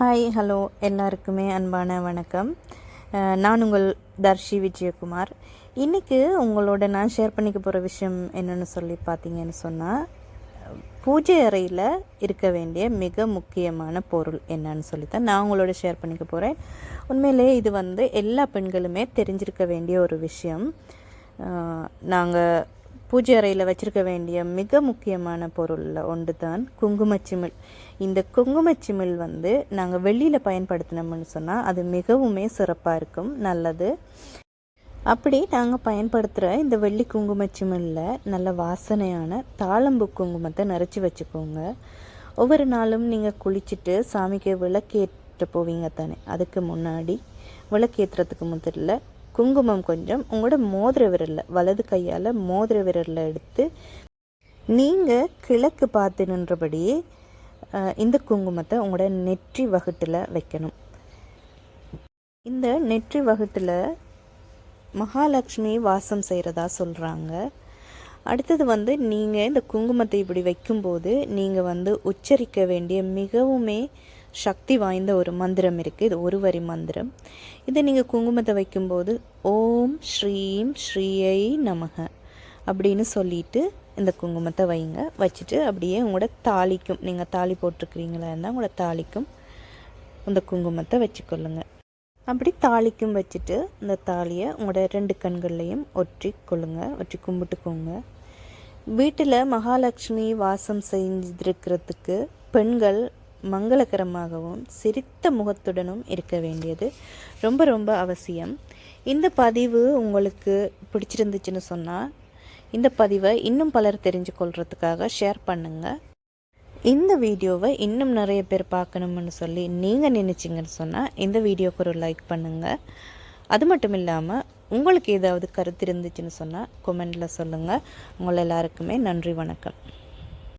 Hi hello எல்லாருக்குமே அன்பான வணக்கம். நான் உங்கள் தர்ஷி விஜயகுமார். இன்றைக்கி உங்களோட நான் ஷேர் பண்ணிக்க போகிற விஷயம் என்னென்னு சொல்லி பார்த்தீங்கன்னு சொன்னால் பூஜை அறையில் இருக்க வேண்டிய மிக முக்கியமான பொருள் என்னன்னு சொல்லி தான் நான் உங்களோட ஷேர் பண்ணிக்க போகிறேன் உண்மையிலே இது வந்து எல்லா பெண்களுமே தெரிஞ்சிருக்க வேண்டிய ஒரு விஷயம். நாங்கள் பூஜை அறையில் வச்சுருக்க வேண்டிய மிக முக்கியமான பொருளில் ஒன்று தான் குங்குமச்சிமிழ் இந்த குங்குமச்சிமிழ் வந்து நாங்கள் வெளியில் பயன்படுத்தினோம்னு சொன்னால் அது மிகவுமே சிறப்பாக இருக்கும் நல்லது. அப்படி நாங்கள் பயன்படுத்துகிற இந்த வெள்ளி குங்குமச்சிமிழில் நல்ல வாசனையான தாளம்பு குங்குமத்தை நிறச்சி வச்சுக்கோங்க. ஒவ்வொரு நாளும் நீங்கள் குளிச்சுட்டு சாமிக்கு விளக்கேற்ற போவீங்க தானே அதுக்கு முன்னாடி. விளக்கேற்றுறதுக்கு முதல்ல குங்குமம் கொஞ்சம் உங்களோட மோதிர விரலில் வலது கையால் மோதிர விரலில் எடுத்து நீங்கள் கிழக்கு பார்த்து நின்றபடி இந்த குங்குமத்தை உங்களோட நெற்றி வகுட்டில் வைக்கணும். இந்த நெற்றி வகுட்டில் மகாலட்சுமி வாசம் செய்கிறதா சொல்கிறாங்க அடுத்தது வந்து நீங்கள் இந்த குங்குமத்தை இப்படி வைக்கும்போது நீங்கள் வந்து உச்சரிக்க வேண்டிய மிகவுமே சக்தி வாய்ந்த ஒரு மந்திரம் இருக்குது இது ஒரு வரி மந்திரம். இதை நீங்கள் குங்குமத்தை வைக்கும்போது ஓம் ஸ்ரீம் ஸ்ரீயை நமக அப்படின்னு சொல்லிட்டு இந்த குங்குமத்தை வைங்க. வச்சுட்டு அப்படியே உங்களோட தாலிக்கும் நீங்கள் தாலி போட்டிருக்கிறீங்களா இருந்தால் உங்களோட தாலிக்கும் இந்த குங்குமத்தை வச்சுக்கொள்ளுங்க. அப்படி தாலிக்கும் வச்சுட்டு இந்த தாலியை உங்களோட ரெண்டு கண்கள்லையும் ஒற்றி கொள்ளுங்க. ஒற்றி கும்பிட்டுக்கோங்க. வீட்டில் மகாலட்சுமி வாசம் செஞ்சிருக்கிறதுக்கு பெண்கள் மங்களகரமாகவும் சிரித்த முகத்துடனும் இருக்க வேண்டியது ரொம்ப ரொம்ப அவசியம். இந்த பதிவு உங்களுக்கு பிடிச்சிருந்துச்சுன்னு சொன்னால் இந்த பதிவை இன்னும் பலர் தெரிஞ்சு கொள்றதுக்காக ஷேர் பண்ணுங்கள் இந்த வீடியோவை இன்னும் நிறைய பேர் பார்க்கணும்னு சொல்லி நீங்கள் நினச்சிங்கன்னு சொன்னால் இந்த வீடியோக்கு ஒரு லைக் பண்ணுங்கள் அது மட்டும் இல்லாமல் உங்களுக்கு ஏதாவது கருத்து இருந்துச்சுன்னு சொன்னால் கொமெண்டில் சொல்லுங்கள் உங்கள் எல்லாருக்குமே நன்றி வணக்கம்.